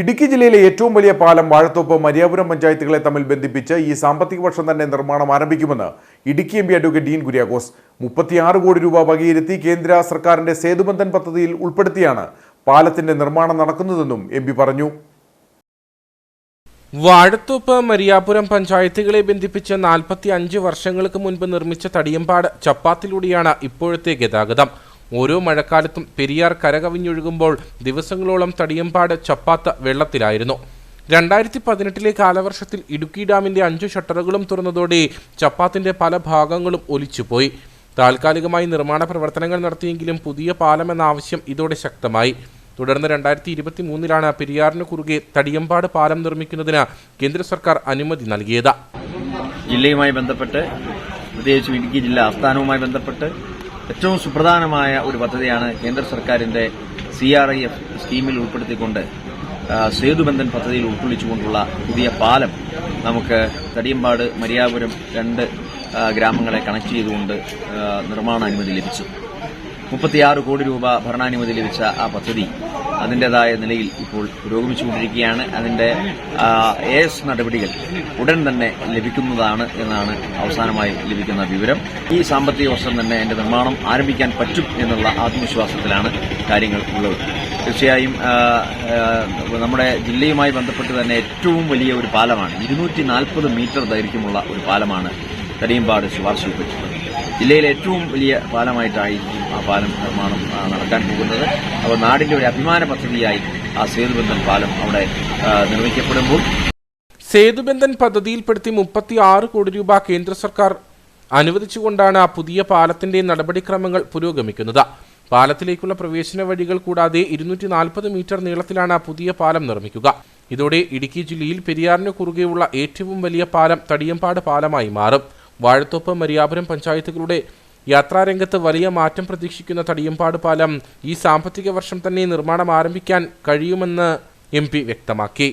ഇടുക്കി ജില്ലയിലെ ഏറ്റവും വലിയ പാലം വാഴത്തോപ്പ് മരിയാപുരം പഞ്ചായത്തുകളെ തമ്മിൽ ബന്ധിപ്പിച്ച് ഈ സാമ്പത്തിക വർഷം തന്നെ നിർമ്മാണം ആരംഭിക്കുമെന്ന് Idukki M P advocate Dean Kuriakose. മുപ്പത്തിയാറ് കോടി രൂപ വകയിരുത്തി കേന്ദ്ര സർക്കാരിന്റെ സേതുബന്ധൻ പദ്ധതിയിൽ ഉൾപ്പെടുത്തിയാണ് പാലത്തിന്റെ നിർമ്മാണം നടക്കുന്നതെന്നും എം പറഞ്ഞു. വാഴത്തോപ്പ് മരിയാപുരം പഞ്ചായത്തുകളെ ബന്ധിപ്പിച്ച് നാൽപ്പത്തി അഞ്ച് വർഷങ്ങൾക്ക് മുൻപ് നിർമ്മിച്ച തടിയമ്പാട് ചപ്പാത്തിലൂടെയാണ് ഇപ്പോഴത്തെ ഗതാഗതം. ഓരോ മഴക്കാലത്തും പെരിയാർ കരകവിഞ്ഞൊഴുകുമ്പോൾ ദിവസങ്ങളോളം തടിയമ്പാട് ചപ്പാത്ത വെള്ളത്തിലായിരുന്നു. രണ്ടായിരത്തി പതിനെട്ടിലെ കാലവർഷത്തിൽ ഇടുക്കി ഡാമിന്റെ അഞ്ചു ഷട്ടറുകളും തുറന്നതോടെ ചപ്പാത്തിന്റെ പല ഭാഗങ്ങളും ഒലിച്ചുപോയി. താൽക്കാലികമായി നിർമ്മാണ പ്രവർത്തനങ്ങൾ നടത്തിയെങ്കിലും പുതിയ പാലം എന്ന ആവശ്യം ഇതോടെ ശക്തമായി. തുടർന്ന് രണ്ടായിരത്തി ഇരുപത്തി മൂന്നിലാണ് പെരിയാറിന് കുറുകെ തടിയമ്പാട് പാലം നിർമ്മിക്കുന്നതിന് കേന്ദ്ര സർക്കാർ അനുമതി നൽകിയത്. ജില്ലയുമായി ബന്ധപ്പെട്ട് പ്രത്യേകിച്ചും ഇടുക്കി ജില്ലാ ആസ്ഥാനവുമായി ബന്ധപ്പെട്ട് ഏറ്റവും സുപ്രധാനമായ ഒരു പദ്ധതിയാണ് കേന്ദ്ര സർക്കാരിന്റെ സി ആർ ഐ എഫ് സ്കീമിൽ ഉൾപ്പെടുത്തിക്കൊണ്ട് സേതുബന്ധൻ പദ്ധതിയിൽ ഉൾക്കൊള്ളിച്ചുകൊണ്ടുള്ള പുതിയ പാലം നമുക്ക് തടിയമ്പാട് മരിയാപുരം രണ്ട് ഗ്രാമങ്ങളെ കണക്ട് ചെയ്തുകൊണ്ട് നിർമ്മാണ അനുമതി ലഭിച്ചു. മുപ്പത്തിയാറ് കോടി രൂപ ഭരണാനുമതി ലഭിച്ച ആ പദ്ധതി അതിന്റെതായ നിലയിൽ ഇപ്പോൾ പുരോഗമിച്ചുകൊണ്ടിരിക്കുകയാണ്. അതിന്റെ എ എസ് നടപടികൾ ഉടൻ തന്നെ ലഭിക്കുന്നതാണ് എന്നാണ് അവസാനമായി ലഭിക്കുന്ന വിവരം. ഈ സാമ്പത്തിക വർഷം തന്നെ അതിന്റെ നിർമ്മാണം ആരംഭിക്കാൻ പറ്റും എന്നുള്ള ആത്മവിശ്വാസത്തിലാണ് കാര്യങ്ങൾ ഉള്ളത്. തീർച്ചയായും നമ്മുടെ ജില്ലയുമായി ബന്ധപ്പെട്ട് തന്നെ ഏറ്റവും വലിയ ഒരു പാലമാണ് ഇരുന്നൂറ്റി മീറ്റർ ദൈർഘ്യമുള്ള ഒരു പാലമാണ് തരീമ്പാട് ശുപാർശ ഉൾപ്പെട്ടിട്ടുള്ളത് ജില്ലയിലെ ഏറ്റവും വലിയ പാലമായിട്ടായിരിക്കും ആ പാലം നിർമ്മാണം നടക്കാൻ പോകുന്നത്. അപ്പോൾ നാടിന്റെ ഒരു അഭിമാന പദ്ധതിയായി ആ സേതുബന്ധൻ പാലം അവിടെ നിർമ്മിക്കപ്പെടുമ്പോൾ. സേതുബന്ധൻ പദ്ധതിയിൽപ്പെടുത്തി മുപ്പത്തി ആറ് കോടി രൂപ കേന്ദ്ര സർക്കാർ അനുവദിച്ചുകൊണ്ടാണ് ആ പുതിയ പാലത്തിന്റെ നടപടിക്രമങ്ങൾ പുരോഗമിക്കുന്നത്. പാലത്തിലേക്കുള്ള പ്രവേശന വഴികൾ കൂടാതെ ഇരുന്നൂറ്റി നാൽപ്പത് മീറ്റർ നീളത്തിലാണ് ആ പുതിയ പാലം നിർമ്മിക്കുക. ഇതോടെ ഇടുക്കി ജില്ലയിൽ പെരിയാറിന് കുറുകെയുള്ള ഏറ്റവും വലിയ പാലം തടിയമ്പാട് പാലമായി മാറും. വാഴത്തോപ്പ് മരിയാപുരം പഞ്ചായത്തുകളുടെ യാത്രാരംഗത്ത് വലിയ മാറ്റം പ്രതീക്ഷിക്കുന്ന തടിയമ്പാട് പാലം ഈ സാമ്പത്തിക വർഷം തന്നെ നിർമ്മാണം ആരംഭിക്കാൻ കഴിയുമെന്ന് എം വ്യക്തമാക്കി.